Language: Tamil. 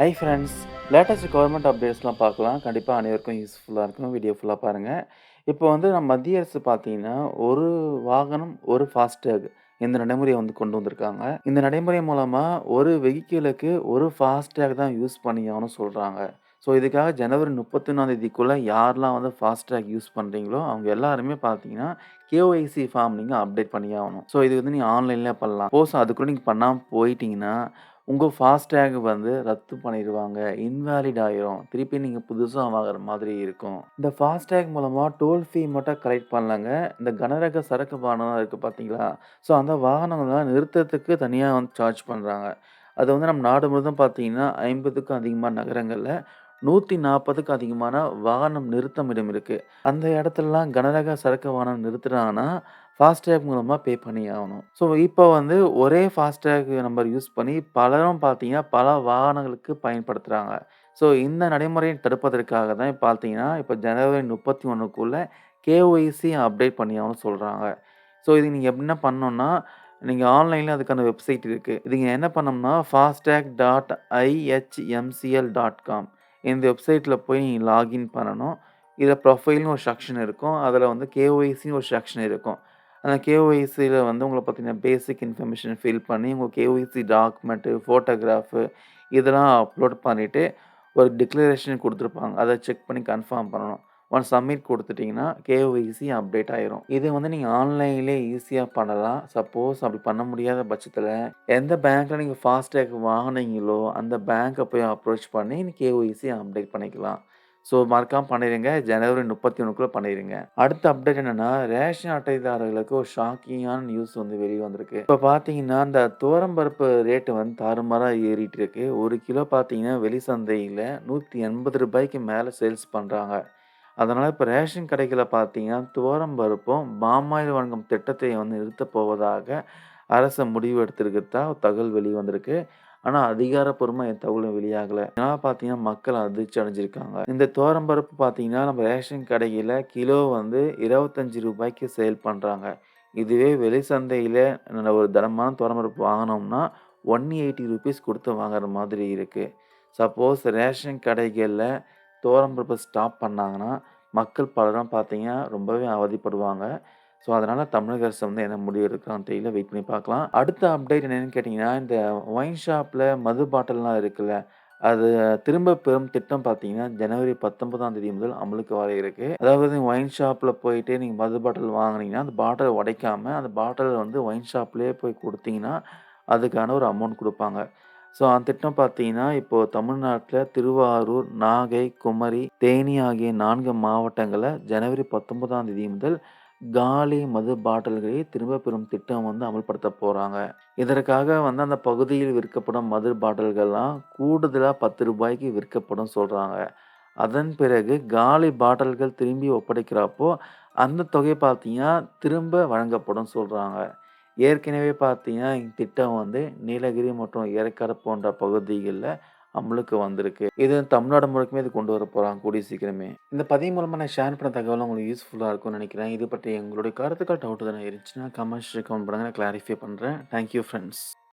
ஹை ஃப்ரெண்ட்ஸ் லேட்டஸ்ட் கவர்மெண்ட் அப்டேட்ஸ்லாம் பார்க்கலாம். கண்டிப்பாக அனைவருக்கும் யூஸ்ஃபுல்லாக இருக்கும். வீடியோ ஃபுல்லாக பாருங்கள் இப்போ வந்து நம்ம மத்திய அரசு பார்த்தீங்கன்னா ஒரு வாகனம் ஒரு ஃபாஸ்டேக் இந்த நடைமுறையை வந்து கொண்டு வந்திருக்காங்க. இந்த நடைமுறை மூலமாக ஒரு வெஹிக்கிளுக்கு ஒரு ஃபாஸ்டேக் தான் யூஸ் பண்ணியாகனு சொல்கிறாங்க ஸோ இதுக்காக ஜனவரி முப்பத்தி ஒன்றாந்தேதிக்குள்ளே யாரெல்லாம் வந்து ஃபாஸ்டேக் யூஸ் பண்ணுறீங்களோ அவங்க எல்லாருமே பார்த்தீங்கன்னா கேஒய்சி ஃபார்ம் நீங்கள் அப்டேட் பண்ணி ஆகணும் ஸோ இது வந்து நீங்கள் ஆன்லைனில் பண்ணலாம். சப்போஸ் அதுக்குள்ளே நீங்கள் பண்ணாமல் போயிட்டீங்கன்னா உங்கள் ஃபாஸ்டேக் வந்து ரத்து பண்ணிடுவாங்க இன்வேலிட் ஆயிரும். திருப்பி நீங்கள் புதுசாக வாங்குற மாதிரி இருக்கும். இந்த ஃபாஸ்டேக் மூலமாக டோல் ஃபீ மட்டும் கலெக்ட் பண்ணலாங்க. இந்த கனரக சரக்கு வாகனம் இருக்குது பார்த்தீங்களா ஸோ அந்த வாகனங்கள்லாம் நிறுத்தத்துக்கு தனியாக வந்து சார்ஜ் பண்ணுறாங்க அது வந்து நம்ம நாடு முழுதும் பார்த்தீங்கன்னா ஐம்பதுக்கும் அதிகமான நகரங்களில் நூற்றி நாற்பதுக்கு அதிகமான வாகனம் நிறுத்தம் இடம் இருக்குது அந்த இடத்துலலாம் கனரக சரக்கு வாகனம் நிறுத்துறாங்கன்னா ஃபாஸ்டேக் மூலமாக பே பண்ணி ஆகணும் ஸோ இப்போ வந்து ஒரே ஃபாஸ்டேக் நம்பர் யூஸ் பண்ணி பலரும் பார்த்தீங்கன்னா பல வாகனங்களுக்கு பயன்படுத்துகிறாங்க ஸோ இந்த நடைமுறையை தடுப்பதற்காக தான் பார்த்தீங்கன்னா இப்போ ஜனவரி முப்பத்தி ஒன்றுக்குள்ளே கேஒய்சி அப்டேட் பண்ணி ஆகணும்னு சொல்கிறாங்க ஸோ இது நீங்கள் என்ன பண்ணோன்னா நீங்கள் ஆன்லைனில் அதுக்கான வெப்சைட் இருக்குது இது நீங்கள் என்ன பண்ணோம்னா FASTag dot IHMCL dot com இந்த வெப்சைட்டில் போய் நீங்கள் லாகின் பண்ணணும். இதில் ப்ரொஃபைல்னு ஒரு செக்ஷன் இருக்கும். அதில் வந்து கேஒய்சின்னு ஒரு செக்ஷன் இருக்கும். அந்த கேஒய்சியில் வந்து உங்களை பார்த்தீங்கன்னா பேசிக் இன்ஃபர்மேஷன் ஃபில் பண்ணி உங்கள் கேஒய்சி டாக்குமெண்ட்டு ஃபோட்டோகிராஃபு இதெல்லாம் அப்லோட் பண்ணிவிட்டு ஒரு டிக்ளரேஷன் கொடுத்துருப்பாங்க. அதை செக் பண்ணி கன்ஃபார்ம் பண்ணணும். ஒன் சப்மிட் கொடுத்துட்டிங்கன்னா கேஒய்சி அப்டேட் ஆயிரும். இது வந்து நீங்கள் ஆன்லைன்லேயே ஈஸியாக பண்ணலாம். சப்போஸ் அப்படி பண்ண முடியாத பட்சத்தில் எந்த பேங்க்கில் நீங்கள் ஃபாஸ்டேக் வாங்கினீங்களோ அந்த பேங்க்கை போய் அப்ரோச் பண்ணி கேஒய்சி அப்டேட் பண்ணிக்கலாம். ஸோ மறக்காமல் பண்ணிடுங்க ஜனவரி முப்பத்தி ஒன்றுக்குள்ளே பண்ணிடுங்க அடுத்த அப்டேட் என்னென்னா ரேஷன் அட்டைதாரர்களுக்கு ஒரு ஷாக்கிங்கான நியூஸ் வந்து வெளியே வந்திருக்கு. இப்போ பார்த்தீங்கன்னா இந்த துவரம்பருப்பு ரேட்டு வந்து தாறுமாறாக ஏறிட்டு இருக்கு. ஒரு கிலோ பார்த்தீங்கன்னா வெளி சந்தையில் நூற்றி எண்பது ரூபாய்க்கு மேலே சேல்ஸ் பண்ணுறாங்க அதனால் இப்போ ரேஷன் கடைகளில் பார்த்தீங்கன்னா துவரம்பருப்பும் பாமாயில் வழங்கும் திட்டத்தை வந்து நிறுத்தப் போவதாக அரசு முடிவு எடுத்திருக்கிறதா தகவல் வெளிவந்திருக்கு ஆனால் அதிகாரப்பூர்வமாக என் தகவலும் வெளியாகலை. ஏன்னா பார்த்தீங்கன்னா மக்கள் அதிர்ச்சி அடைஞ்சிருக்காங்க. இந்த தோரம்பருப்பு பார்த்தீங்கன்னா நம்ம ரேஷன் கடையில் கிலோ வந்து இருபத்தஞ்சி ரூபாய்க்கு சேல் பண்ணுறாங்க இதுவே வெளி சந்தையில் ஒரு தரமான தோரம்பருப்பு வாங்கினோம்னா ஒன் எயிட்டி ருபீஸ் கொடுத்து வாங்குற மாதிரி இருக்குது சப்போஸ் ரேஷன் கடைகளில் தோரம்பருப்பு ஸ்டாப் பண்ணாங்கன்னா மக்கள் பலரும் பார்த்தீங்கன்னா ரொம்பவே அவதிப்படுவாங்க. ஸோ அதனால் தமிழக அரசு வந்து என்ன முடிவு எடுக்கலாம் தெரியல. வெயிட் பண்ணி பார்க்கலாம். அடுத்த அப்டேட் என்னென்னு கேட்டிங்கன்னா இந்த ஒயின் ஷாப்பில் மது பாட்டில்லாம் இருக்குல்ல அது திரும்ப பெறும் திட்டம் பார்த்தீங்கன்னா ஜனவரி பத்தொன்பதாம் தேதி முதல் அமலுக்கு வர இருக்கு. அதாவது ஒயின் ஷாப்பில் போயிட்டு நீங்கள் மது பாட்டில் வாங்கினீங்கன்னா அந்த பாட்டில் உடைக்காமல் அந்த பாட்டில் வந்து ஒயின் ஷாப்லேயே போய் கொடுத்தீங்கன்னா அதுக்கான ஒரு அமௌண்ட் கொடுப்பாங்க. ஸோ அந்த திட்டம் பார்த்தீங்கன்னா இப்போது தமிழ்நாட்டில் திருவாரூர் நாகை குமரி தேனி ஆகிய நான்கு மாவட்டங்களில் ஜனவரி பத்தொன்பதாம் தேதி முதல் காலி மது பாட்டில்களை திரும்ப பெறும் திட்டம் வந்து அமல்படுத்த போகிறாங்க இதற்காக வந்து அந்த பகுதியில் விற்கப்படும் மது பாட்டில்கள்லாம் கூடுதலாக பத்து ரூபாய்க்கு விற்கப்படும் சொல்கிறாங்க அதன் பிறகு காலி பாட்டில்கள் திரும்பி ஒப்படைக்கிறப்போ அந்த தொகை பார்த்தீங்கன்னா திரும்ப வழங்கப்படும் சொல்கிறாங்க ஏற்கனவே பார்த்தீங்கன்னா திட்டம் வந்து நீலகிரி மற்றும் ஏற்காடு போன்ற பகுதிகளில் அமலுக்கு வந்திருக்கு. இது தமிழ்நாடு முழுக்குமே இது கொண்டு வர போகிறாங்க கூடிய சீக்கிரமே. இந்த பதிவு மூலமாக நான் ஷேர் பண்ண தகவல் உங்களுக்கு யூஸ்ஃபுல்லாக இருக்கும்னு நினைக்கிறேன். இது பற்றி எங்களுடைய கருத்துக்கள் டவுட் தானே இருந்துச்சுன்னா கமெண்ட்ஸ் கமெண்ட் பண்ணுங்கள் நான் கிளாரிஃபை பண்ணுறேன் தேங்க்யூ ஃப்ரெண்ட்ஸ்